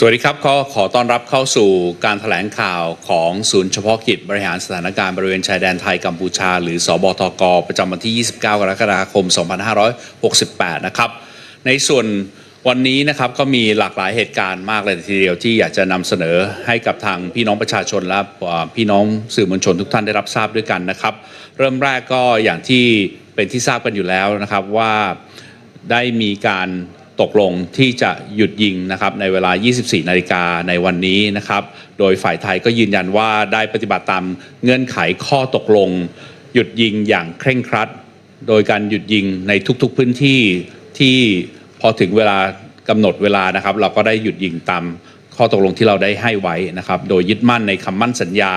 สวัสดีครับก็ขอต้อนรับเข้าสู่การถแถลงข่าวของศูนย์เฉพาะกิจบริหารสถานการณ์บริเวณชายแดนไทยกัมพูชา หรือสบทก ประจำวันที่ 29 กรกฎาคม 2568 นะครับ ในส่วนวันนี้นะครับก็มีหลากหลายเหตุการณ์มากเลยทีเดียวที่อยากจะนำเสนอให้กับทางพี่น้องประชาชนและพี่น้องสื่อมวลชนทุกท่านได้รับทราบด้วยกันนะครับ เริ่มแรกก็อย่างที่เป็นที่ทราบกันอยู่แล้วนะครับว่าได้มีการ ตกลงที่จะหยุดยิงนะครับในเวลา 24 นาฬิกาในวันนี้นะครับ โดยฝ่ายไทยก็ยืนยันว่าได้ปฏิบัติตามเงื่อนไขข้อตกลง หยุดยิงอย่างเคร่งครัด โดยการหยุดยิงในทุกๆพื้นที่ที่พอถึงเวลากำหนดเวลานะครับ เราก็ได้หยุดยิงตามข้อตกลงที่เราได้ให้ไว้นะครับ โดยยึดมั่นในคำมั่นสัญญา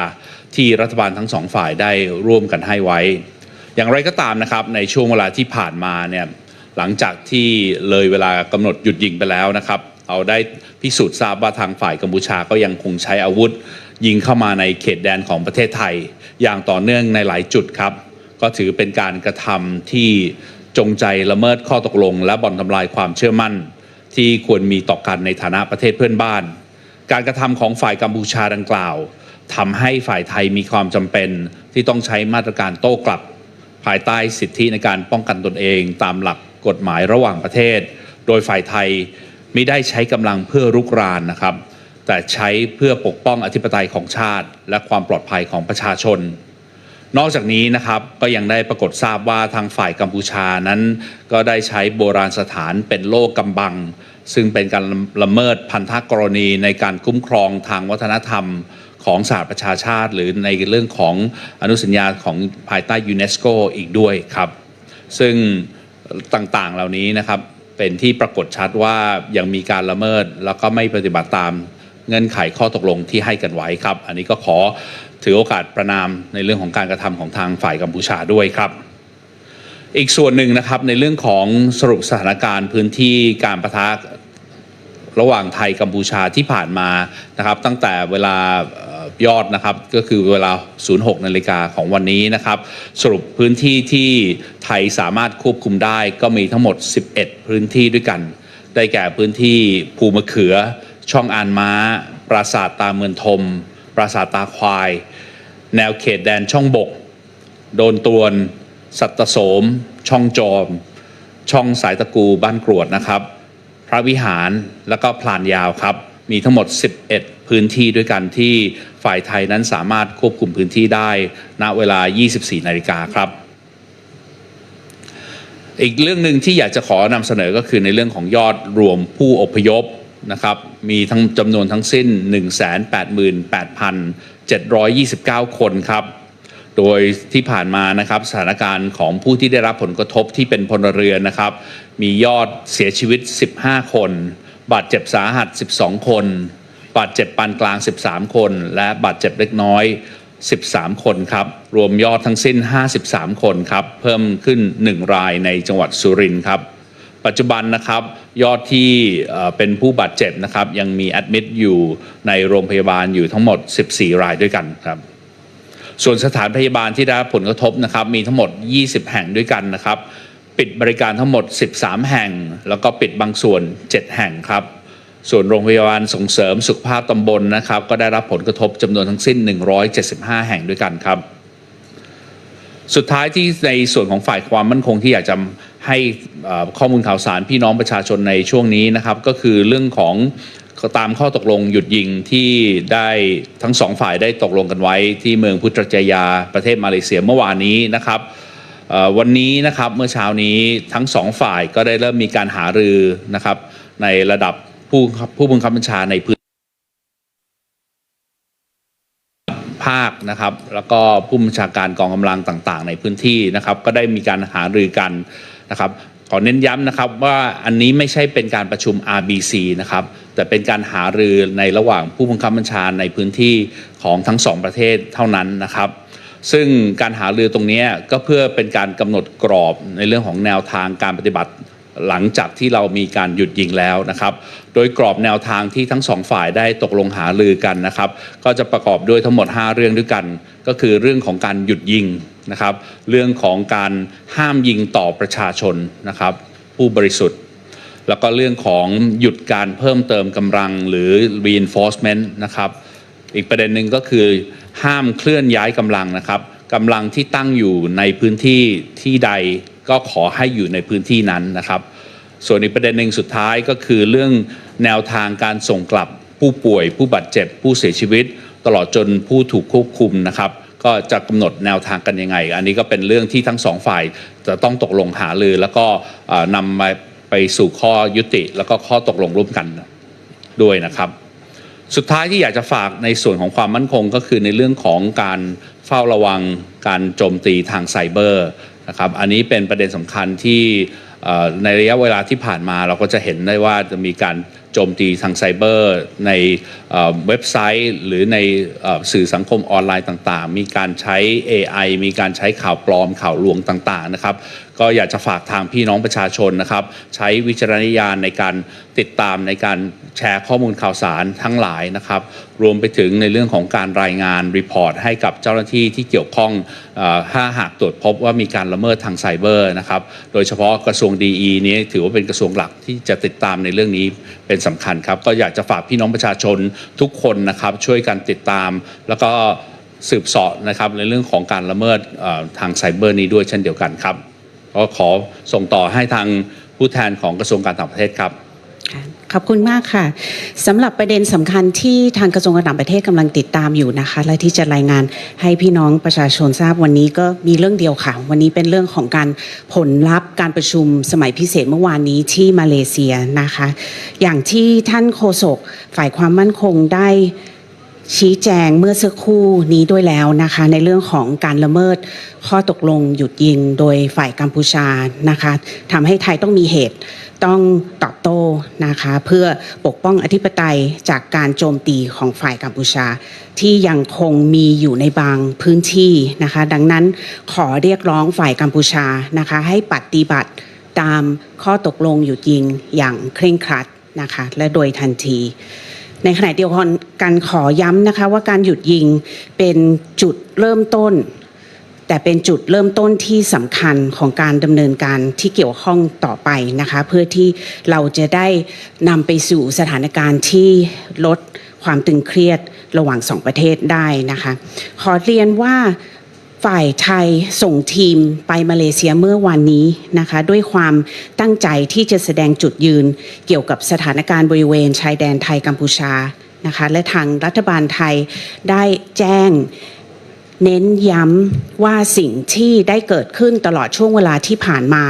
ที่รัฐบาลทั้งสองฝ่ายได้ร่วมกันให้ไว้ อย่างไรก็ตามนะครับในช่วงเวลาที่ผ่านมาเนี่ย หลังจากที่เลยเวลากำหนดหยุดยิงไปแล้วนะครับเราได้พิสูจน์ทราบว่าทางฝ่ายกัมพูชาก็ยังคงใช้อาวุธ ยิงเข้ามาในเขตแดนของประเทศไทย อย่างต่อเนื่องในหลายจุดครับ ก็ถือเป็นการกระทำที่จงใจละเมิดข้อตกลง และบ่อนทำลายความเชื่อมั่น ที่ควรมีต่อกันในฐานะประเทศเพื่อนบ้าน การกระทำของฝ่ายกัมพูชาดังกล่าวทำให้ฝ่ายไทยมีความจำเป็นที่ต้องใช้มาตรการโต้กลับ ภายใต้สิทธิในการป้องกันตนเองตามหลัก กฎหมายระหว่างประเทศ โดยฝ่ายไทยไม่ได้ใช้กำลังเพื่อรุกรานนะครับ แต่ใช้เพื่อปกป้องอธิปไตยของชาติ และความปลอดภัยของประชาชน นอกจากนี้นะครับก็ยังได้ปรากฏทราบว่าทางฝ่ายกัมพูชานั้น ก็ได้ใช้โบราณสถานเป็นโลกกำบัง ซึ่งเป็นการละเมิดพันธกรณีในการคุ้มครองทางวัฒนธรรมของสหประชาชาติ หรือในเรื่องของอนุสัญญาของภายใต้ยูเนสโกอีกด้วยครับ ซึ่ง ต่างๆ เหล่านี้นะครับ เป็นที่ปรากฏชัดว่ายังมีการละเมิด แล้วก็ไม่ปฏิบัติตามเงื่อนไขข้อตกลงที่ให้กันไว้ครับ อันนี้ก็ขอถือโอกาสประนามในเรื่องของการกระทำของทางฝ่ายกัมพูชาด้วยครับ อีกส่วนหนึ่งนะครับในเรื่องของสรุปสถานการณ์พื้นที่การประทะระหว่างไทยกัมพูชาที่ผ่านมานะครับ ตั้งแต่เวลา ยอดนะครับ ก็คือเวลา 06 นาฬิกาของวันนี้นะครับ สรุปพื้นที่ที่ไทยสามารถควบคุมได้ก็มีทั้งหมด 11 พื้นที่ด้วยกัน ได้แก่พื้นที่ภูมะเขือ ช่องอานม้า ปราสาทตาเมืองทม ปราสาทตาควาย แนวเขตแดนช่องบก โดนตวน สัตตโสม ช่องจอม ช่องสายตะกูบ้านกรวดนะครับ พระวิหาร แล้วก็พลานยาวครับ มีทั้งหมด 11 พื้นที่ด้วยกันที่ ฝ่ายไทยนั้นสามารถควบคุมพื้นที่ได้ ณ เวลา 24 นาฬิกาครับ อีกเรื่องหนึ่งที่อยากจะขอนำเสนอก็คือในเรื่องของยอดรวมผู้อพยพนะครับ มีทั้งจำนวนทั้งสิ้น 188,729 คนครับโดยที่ผ่านมานะครับสถานการณ์ของผู้ที่ได้รับผลกระทบที่เป็นพลเรือนนะครับ มียอดเสียชีวิต 15 คน บาดเจ็บสาหัส 12 คน บาดเจ็บปานกลาง 13 คน และบาดเจ็บเล็กน้อย 13 คนครับ รวมยอดทั้งสิ้น 53 คนครับ เพิ่มขึ้น 1 รายในจังหวัดสุรินทร์ครับ ปัจจุบันนะครับยอดที่เป็นผู้บาดเจ็บนะครับ ยังมีแอดมิดอยู่ในโรงพยาบาลอยู่ทั้งหมด 14 รายด้วยกันครับส่วนสถานพยาบาลที่ได้ผลกระทบนะครับ มีทั้งหมด 20 แห่งด้วยกันนะครับ ปิดบริการทั้งหมด 13 แห่ง แล้วก็ปิดบางส่วน 7 แห่งครับ ส่วนโรงพยาบาลส่งเสริมสุขภาพตำบลนะครับ ก็ได้รับผลกระทบจำนวนทั้งสิ้น 175 แห่งด้วยกันครับ สุดท้ายที่ในส่วนของฝ่ายความมั่นคงที่อยากจะให้ข้อมูลข่าวสารพี่น้องประชาชนในช่วงนี้นะครับ ก็คือเรื่องของตามข้อตกลงหยุดยิงที่ได้ทั้งสองฝ่ายได้ตกลงกันไว้ ที่เมืองพุทธจยาประเทศมาเลเซียเมื่อวานนี้นะครับวันนี้นะครับเมื่อเช้านี้ทั้งสองฝ่ายก็ได้เริ่มมีการหารือนะครับในระดับ ผู้ผู้บังคับบัญชาในพื้นภาคนะครับ แล้วก็ผู้บัญชาการกองกำลังต่างๆ ในพื้นที่นะครับ ก็ได้มีการหารือกันนะครับขอเน้นย้ำนะครับว่าอันนี้ไม่ใช่เป็นการประชุม RBC นะครับแต่เป็นการหารือในระหว่างผู้บังคับบัญชาในพื้นที่ของทั้งสองประเทศเท่านั้นนะครับ ซึ่งการหารือตรงนี้ก็เพื่อเป็นการกำหนดกรอบในเรื่องของแนวทางการปฏิบัติ หลังจากที่เรามีการหยุดยิงแล้วนะครับ โดยกรอบแนวทางที่ทั้งสองฝ่ายได้ตกลงหารือกันนะครับ ก็จะประกอบด้วยทั้งหมด 5 เรื่องด้วยกัน ก็คือเรื่องของการหยุดยิงนะครับ เรื่องของการห้ามยิงต่อประชาชนนะครับ ผู้บริสุทธิ์ แล้วก็เรื่องของหยุดการเพิ่มเติมกำลังหรือ reinforcement นะครับ อีกประเด็นหนึ่งก็คือห้ามเคลื่อนย้ายกำลังนะครับกำลังที่ตั้งอยู่ในพื้นที่ที่ใด ก็ขอให้อยู่ในพื้นที่นั้นนะครับ ส่วนอีกประเด็นหนึ่งสุดท้ายก็คือเรื่องแนวทางการส่งกลับผู้ป่วย ผู้บาดเจ็บ ผู้เสียชีวิต ตลอดจนผู้ถูกควบคุมนะครับ ก็จะกำหนดแนวทางกันยังไง อันนี้ก็เป็นเรื่องที่ทั้งสองฝ่ายจะต้องตกลงหารือ แล้วก็นำมาไปสู่ข้อยุติ แล้วก็ข้อตกลงร่วมกันด้วยนะครับ สุดท้ายที่อยากจะฝากในส่วนของความมั่นคงก็คือในเรื่องของการเฝ้าระวังการโจมตีทางไซเบอร์ นะครับอันนี้เป็นประเด็นสำคัญที่ในระยะเวลาที่ผ่านมาเราก็จะเห็นได้ว่าจะมีการโจมตีทางไซเบอร์ ในเว็บไซต์ หรือในอสื่อสังคมออนไลน์ต่างๆ มีการใช้ AI มีการใช้ข่าวปลอมข่าวลวงต่างๆนะครับก็อยากจะฝากทางพี่น้องประชาชนนะครับ ใช้วิจารณญาณในการติดตามในการ แชร์ข้อมูลข่าวสารทั้งหลายนะครับ รวมไปถึงในเรื่องของการรายงานรีพอร์ตให้กับเจ้าหน้าที่ที่เกี่ยวข้องถ้าหากตรวจพบว่ามีการละเมิดทางไซเบอร์นะครับ โดยเฉพาะกระทรวงดีนี้ถือว่าเป็นกระทรวงหลักที่จะติดตามในเรื่องนี้เป็นสำคัญครับ ก็อยากจะฝากพี่น้องประชาชนทุกคนนะครับช่วยกันติดตาม แล้วก็สืบเสอบนะครับในเรื่องของการละเมิดทางไซเบอร์นี้ด้วยเช่นเดียวกันครับก็ขอส่งต่อให้ทางผู้แทนของกระทรวงการต่างประเทศครับ ค่ะขอบคุณมากค่ะสำหรับประเด็นสำคัญที่ทางกระทรวงการต่างประเทศกำลังติดตามอยู่นะคะ และที่จะรายงานให้พี่น้องประชาชนทราบวันนี้ก็มีเรื่องเดียวค่ะ วันนี้เป็นเรื่องของการผลลัพธ์การประชุมสมัยพิเศษเมื่อวานนี้ที่มาเลเซียนะคะ อย่างที่ท่านโฆษกฝ่ายความมั่นคงได้ชี้แจงเมื่อสักครู่นี้ด้วยแล้วนะคะ ในเรื่องของการละเมิดข้อตกลงหยุดยิงโดยฝ่ายกัมพูชานะคะทำให้ไทยต้องมีเหตุ ต้องตอบโต้นะคะเพื่อปกป้องอธิปไตยจากการโจมตีของฝ่ายกัมพูชา ที่ยังคงมีอยู่ในบางพื้นที่นะคะ ดังนั้นขอเรียกร้องฝ่ายกัมพูชานะคะ ให้ปฏิบัติตามข้อตกลงหยุดยิงอย่างเคร่งครัดนะคะและโดยทันทีในขณะเดียวกันขอย้ำนะคะว่าการหยุดยิงเป็นจุดเริ่มต้น แต่เป็นจุดเริ่มต้นที่สำคัญของการดำเนินการที่เกี่ยวข้องต่อไปนะคะ เพื่อที่เราจะได้นำไปสู่สถานการณ์ที่ลดความตึงเครียดระหว่างสองประเทศได้นะคะ ขอเรียนว่าฝ่ายไทยส่งทีมไปมาเลเซียเมื่อวันนี้นะคะ ด้วยความตั้งใจที่จะแสดงจุดยืนเกี่ยวกับสถานการณ์บริเวณชายแดนไทยกัมพูชานะคะ และทางรัฐบาลไทยได้แจ้ง เน้นย้ำว่าสิ่งที่ได้เกิดขึ้นตลอดช่วงเวลาที่ผ่านมา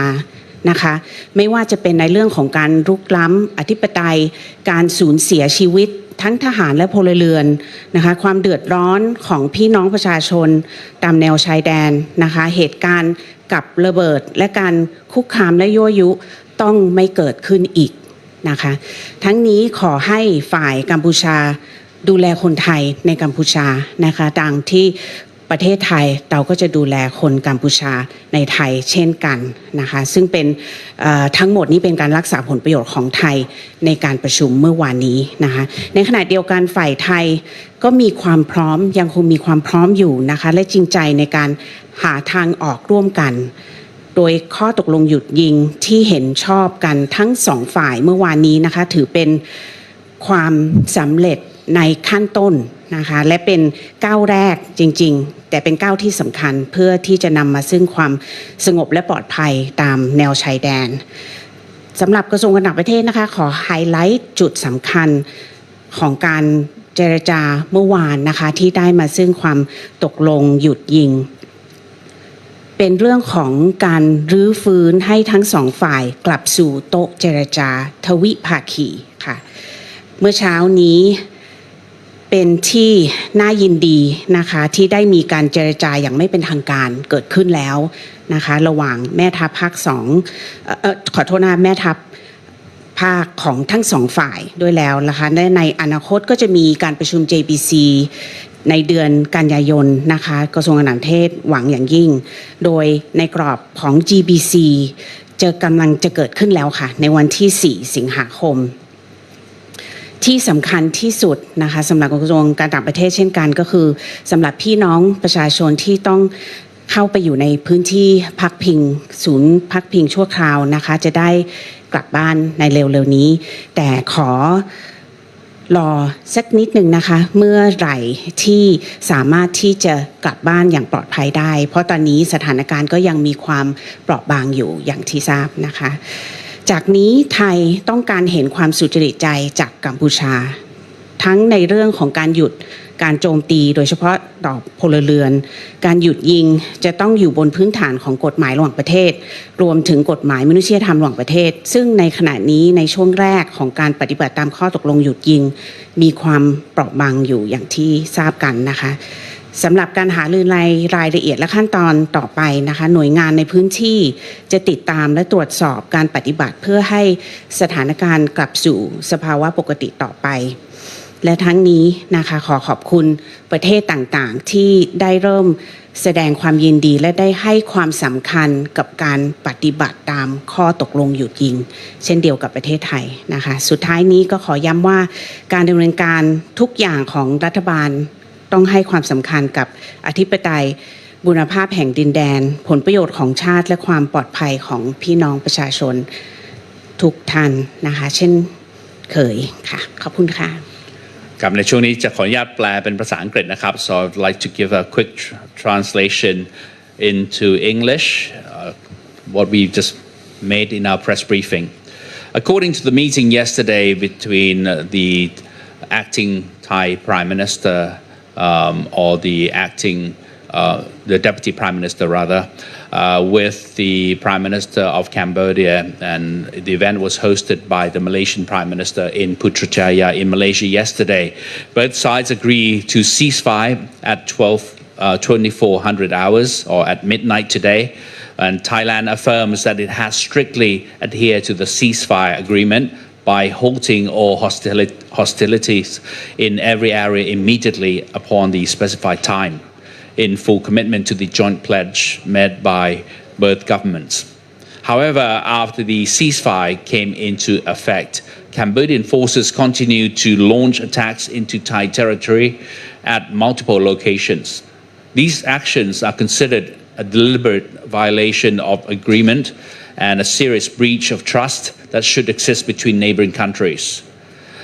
นะคะไม่ว่าจะเป็นในเรื่องของการรุกล้ำอธิปไตย การสูญเสียชีวิต ทั้งทหารและพลเรือนนะคะความเดือดร้อนของพี่น้องประชาชนตามแนวชายแดนนะคะเหตุการณ์กับระเบิด และการคุกคามและยั่วยุต้องไม่เกิดขึ้นอีกนะคะทั้งนี้ขอให้ฝ่ายกัมพูชาดูแลคนไทยในกัมพูชานะคะดังที่ ประเทศไทยเราก็จะดูแลคนกัมพูชาในไทยเช่นกันนะคะ ซึ่งเป็นทั้งหมดนี้เป็นการรักษาผลประโยชน์ของไทยในการประชุมเมื่อวานนี้นะคะในขณะเดียวกันฝ่ายไทยก็มีความพร้อมยังคงมีความพร้อมอยู่นะคะและจริงใจในการหาทางออกร่วมกันโดยข้อตกลงหยุดยิงที่เห็นชอบกันทั้งสองฝ่ายเมื่อวานนี้นะคะ ถือเป็นความสำเร็จ ในขั้นต้นนะคะและเป็นก้าวแรกจริง ๆ แต่เป็นก้าวที่สำคัญเพื่อที่จะนำมาซึ่งความสงบและปลอดภัยตามแนวชายแดนสำหรับกระทรวงการต่างประเทศนะคะขอไฮไลท์จุดสำคัญของการเจรจาเมื่อวานนะคะที่ได้มาซึ่งความตกลงหยุดยิง เป็นเรื่องของการรื้อฟื้นให้ทั้งสองฝ่ายกลับสู่โต๊ะเจรจาทวิภาคีค่ะ เมื่อเช้านี้ เป็นที่น่ายินดีนะคะที่ได้มีการเจรจาอย่างไม่เป็นทางการเกิดขึ้นแล้วนะคะระหว่างแม่ทัพภาคสองออขอโทษนะแม่ทัพภาคของทั้งสองฝ่ายด้วยแล้วนะคะและในอนาคตก็จะมีการประชุม JPC ในเดือนกันยายนนะคะกระทรวงการต่างประเทศหวังอย่างยิ่ง โดยในกรอบของ GBC จะกำลังจะเกิดขึ้นแล้วค่ะ ในวันที่ 4 สิงหาคม ที่สำคัญที่สุดนะคะสำหรับกระทรวงการต่างประเทศเช่นกัน ก็คือสำหรับพี่น้องประชาชนที่ต้องเข้าไปอยู่ในพื้นที่พักพิง ศูนย์พักพิงชั่วคราวนะคะ จะได้กลับบ้านในเร็วๆนี้ แต่ขอรอสักนิดหนึ่งนะคะ เมื่อไหร่ที่สามารถที่จะกลับบ้านอย่างปลอดภัยได้ เพราะตอนนี้สถานการณ์ก็ยังมีความเปราะบางอยู่อย่างที่ทราบนะคะ จากนี้ไทยต้องการเห็นความสุจริตใจจากกัมพูชา ทั้งในเรื่องของการหยุดการโจมตีโดยเฉพาะต่อพลเรือน การหยุดยิงจะต้องอยู่บนพื้นฐานของกฎหมายระหว่างประเทศ รวมถึงกฎหมายมนุษยธรรมระหว่างประเทศ ซึ่งในขณะนี้ในช่วงแรกของการปฏิบัติตามข้อตกลงหยุดยิง มีความเปราะบางอยู่อย่างที่ทราบกันนะคะ สำหรับการหารือรายรายละเอียดและขั้นตอนต่อไปนะคะ หน่วยงานในพื้นที่จะติดตามและตรวจสอบการปฏิบัติเพื่อให้สถานการณ์กลับสู่สภาวะปกติต่อไป และทั้งนี้นะคะขอขอบคุณประเทศต่างๆ ที่ได้เริ่มแสดงความยินดีและได้ให้ความสำคัญกับการปฏิบัติตามข้อตกลงหยุดยิง เช่นเดียวกับประเทศไทยนะคะ สุดท้ายนี้ก็ขอย้ำว่าการดำเนินการทุกอย่างของรัฐบาล ต้องให้ความสำคัญกับอธิปไตยบุรภาพแห่งดินแดน ผลประโยชน์ของชาติและความปลอดภัยของพี่น้องประชาชนทุกท่านนะคะ เช่นเคยค่ะ ขอบคุณค่ะครับในช่วงนี้จะขออนุญาตแปลเป็นภาษาอังกฤษนะครับ so I'd like to give a quick translation into English uh, what we just made in our press briefing according to the meeting yesterday between uh, the acting Thai Prime Minister um, or the acting uh, the Deputy Prime Minister rather uh, with the Prime Minister of Cambodia, and the event was hosted by the Malaysian Prime Minister in Putrajaya in Malaysia yesterday. Both sides agree to ceasefire at 12, uh, 2400 hours or at midnight today. And Thailand affirms that it has strictly adhered to the ceasefire agreement by halting all hostili- hostilities in every area immediately upon the specified time in full commitment to the joint pledge made by both governments. However, after the ceasefire came into effect, Cambodian forces continued to launch attacks into Thai territory at multiple locations. These actions are considered a deliberate violation of agreement and a serious breach of trust that should exist between neighboring countries.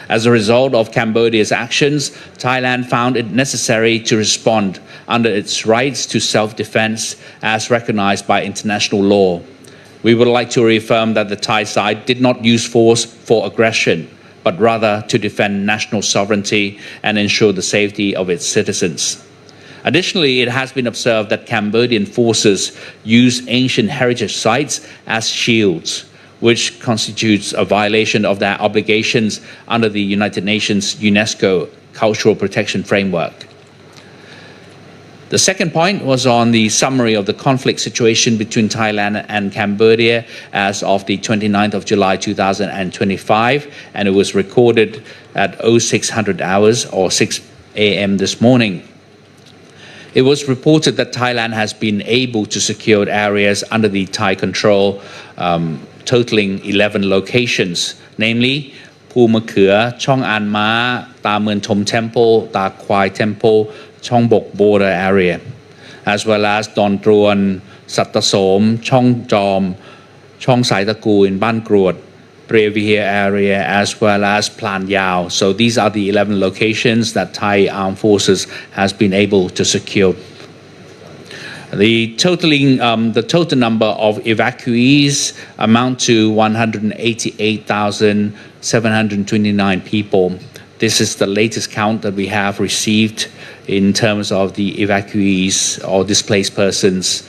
As a result of Cambodia's actions, Thailand found it necessary to respond under its rights to self defense as recognized by international law. We would like to reaffirm that the Thai side did not use force for aggression, but rather to defend national sovereignty and ensure the safety of its citizens. Additionally, it has been observed that Cambodian forces use ancient heritage sites as shields, which constitutes a violation of their obligations under the United Nations UNESCO Cultural Protection Framework. The second point was on the summary of the conflict situation between Thailand and Cambodia as of the 29th of July 2025, and it was recorded at 0600 hours or 6 a.m. this morning. It was reported that Thailand has been able to secure areas under the Thai control, um, totaling 11 locations, namely Pumakhua, Chong An Ma, Ta Mun Thom Temple, Ta Kwai Temple, Chong Bok border area, as well as Don Truan, Sattasom, Chong Jom, Chong Sai Taku in Ban Kruot, Previer area, as well as Plan Yao. So these are the 11 locations that Thai Armed Forces has been able to secure. The totaling, um, the total number of evacuees amount to 188,729 people. This is the latest count that we have received in terms of the evacuees or displaced persons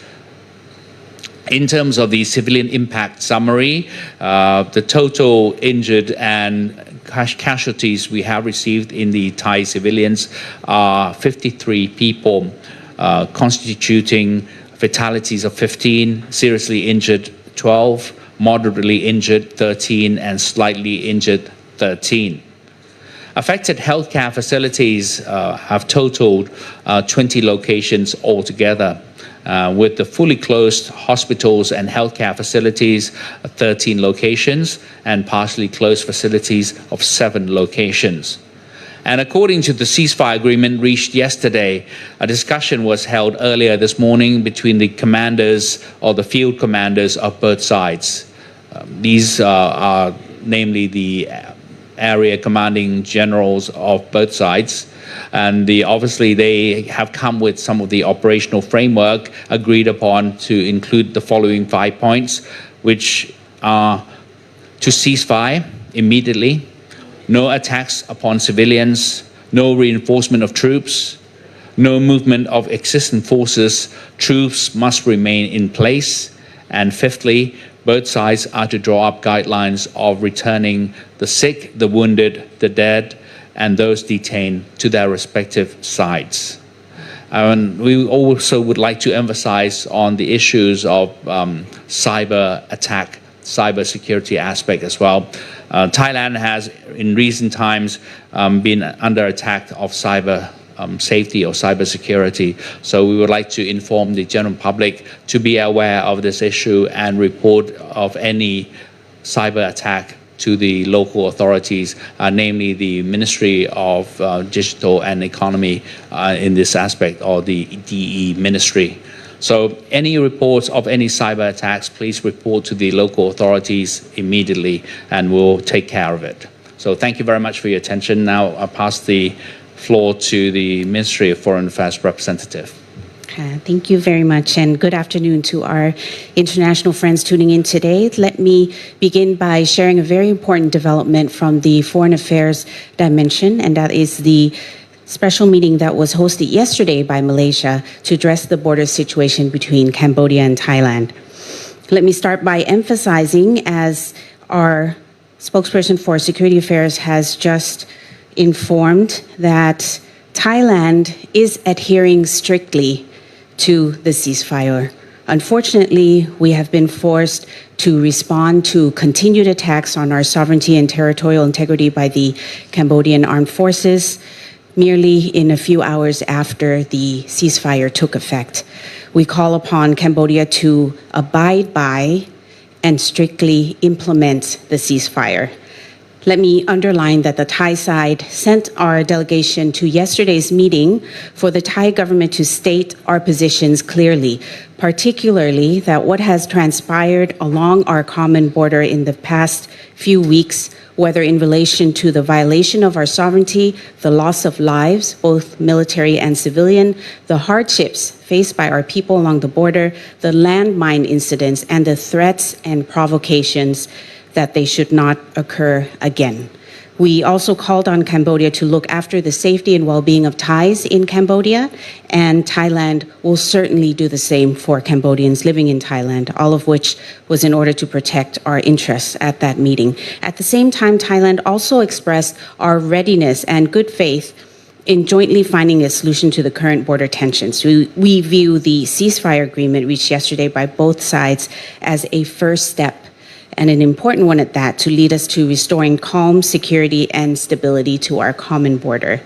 in terms of the civilian impact summary, uh, the total injured and cas- casualties we have received in the Thai civilians are 53 people, uh, constituting fatalities of 15, seriously injured 12, moderately injured 13, and slightly injured 13. Affected healthcare facilities uh, have totaled uh, 20 locations altogether, uh, with the fully closed hospitals and healthcare facilities, uh, 13 locations, and partially closed facilities of seven locations. And according to the ceasefire agreement reached yesterday, a discussion was held earlier this morning between the commanders or the field commanders of both sides. Um, these uh, are namely the area commanding generals of both sides. And the, obviously, they have come with some of the operational framework agreed upon to include the following five points, which are to cease fire immediately, no attacks upon civilians, no reinforcement of troops, no movement of existing forces. Troops must remain in place. And fifthly, both sides are to draw up guidelines of returning the sick, the wounded, the dead, and those detained to their respective sides. And we also would like to emphasize on the issues of um, cyber attack, cyber security aspect as well. Uh, Thailand has, in recent times, um, been under attack of cyber um, safety or cyber security. So we would like to inform the general public to be aware of this issue and report of any cyber attack to the local authorities, uh, namely the Ministry of uh, Digital and Economy uh, in this aspect, or the DE Ministry. So any reports of any cyber attacks, please report to the local authorities immediately, and we'll take care of it. So thank you very much for your attention. Now I'll pass the floor to the Ministry of Foreign Affairs representative. Thank you very much, and good afternoon to our international friends tuning in today. Let me begin by sharing a very important development from the foreign affairs dimension, and that is the special meeting that was hosted yesterday by Malaysia to address the border situation between Cambodia and Thailand. Let me start by emphasizing, as our spokesperson for security affairs has just informed, that Thailand is adhering strictly to the ceasefire. Unfortunately, we have been forced to respond to continued attacks on our sovereignty and territorial integrity by the Cambodian armed forces merely in a few hours after the ceasefire took effect. We call upon Cambodia to abide by and strictly implement the ceasefire. Let me underline that the Thai side sent our delegation to yesterday's meeting for the Thai government to state our positions clearly, particularly that what has transpired along our common border in the past few weeks, whether in relation to the violation of our sovereignty, the loss of lives, both military and civilian, the hardships faced by our people along the border, the landmine incidents, and the threats and provocations that they should not occur again. We also called on Cambodia to look after the safety and well being of Thais in Cambodia, and Thailand will certainly do the same for Cambodians living in Thailand, all of which was in order to protect our interests at that meeting. At the same time, Thailand also expressed our readiness and good faith in jointly finding a solution to the current border tensions. We, we view the ceasefire agreement reached yesterday by both sides as a first step and an important one at that to lead us to restoring calm, security, and stability to our common border.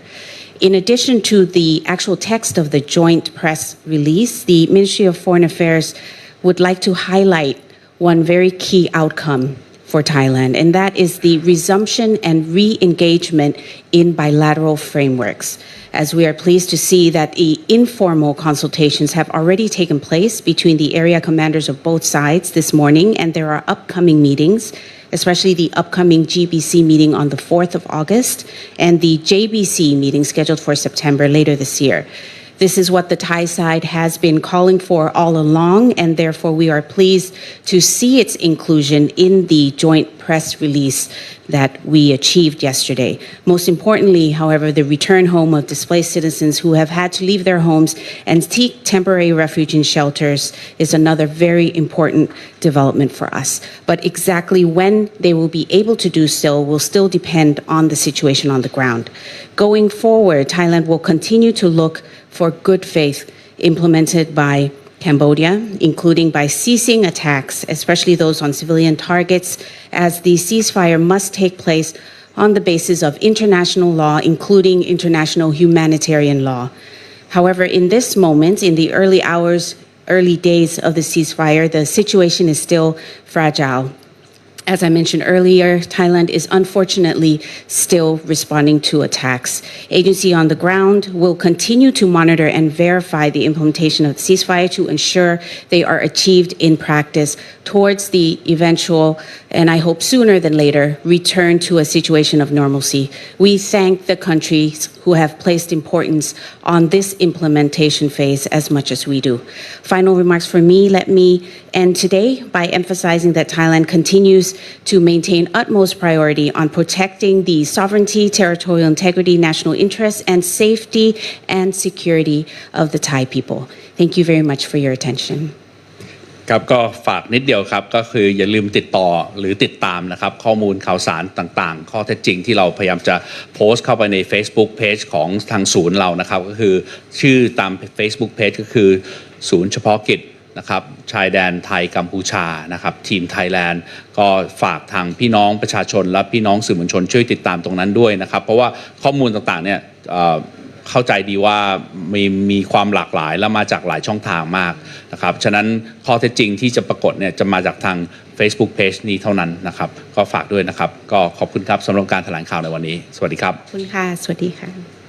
In addition to the actual text of the joint press release, the Ministry of Foreign Affairs would like to highlight one very key outcome for Thailand, and that is the resumption and re engagement in bilateral frameworks. As we are pleased to see that the informal consultations have already taken place between the area commanders of both sides this morning, and there are upcoming meetings, especially the upcoming GBC meeting on the 4th of August and the JBC meeting scheduled for September later this year. This is what the Thai side has been calling for all along, and therefore we are pleased to see its inclusion in the joint press release that we achieved yesterday. Most importantly, however, the return home of displaced citizens who have had to leave their homes and seek temporary refuge in shelters is another very important development for us. But exactly when they will be able to do so will still depend on the situation on the ground. Going forward, Thailand will continue to look for good faith implemented by Cambodia, including by ceasing attacks, especially those on civilian targets, as the ceasefire must take place on the basis of international law, including international humanitarian law. However, in this moment, in the early hours, early days of the ceasefire, the situation is still fragile. As I mentioned earlier, Thailand is unfortunately still responding to attacks. Agency on the ground will continue to monitor and verify the implementation of the ceasefire to ensure they are achieved in practice towards the eventual, and I hope sooner than later, return to a situation of normalcy. We thank the countries who have placed importance on this implementation phase as much as we do. Final remarks for me, let me end today by emphasizing that Thailand continues to maintain utmost priority on protecting the sovereignty, territorial integrity, national interests, and safety and security of the Thai people. Thank you very much for your attention. ครับก็ฝากนิดเดียวครับก็คืออย่าลืมติดต่อหรือติดตามนะครับ ข้อมูลข่าวสารต่างๆ ข้อเท็จจริงที่เราพยายามจะโพสต์เข้าไปใน Facebook Page ของทางศูนย์เรานะครับ ก็คือชื่อตาม Facebook Page ก็คือ ศูนย์เฉพาะกิจนะครับชายแดนไทยกัมพูชานะครับทีมไทยแลนด์ก็ฝากทางพี่น้องประชาชนและพี่น้องสื่อมวลชนช่วยติดตามตรงนั้นด้วยนะครับ เพราะว่าข้อมูลต่างๆเนี่ย เข้าใจดีว่ามีมีความหลากหลายและมาจากหลายช่องทางมากนะครับฉะนั้นข้อเท็จจริงที่จะปรากฏเนี่ยจะมาจากทาง Facebook Page นี้เท่านั้นนะครับ ก็ฝากด้วยนะครับ ก็ขอบคุณครับสำหรับการแถลงข่าวในวันนี้ สวัสดีครับ ขอบคุณค่ะ สวัสดีค่ะ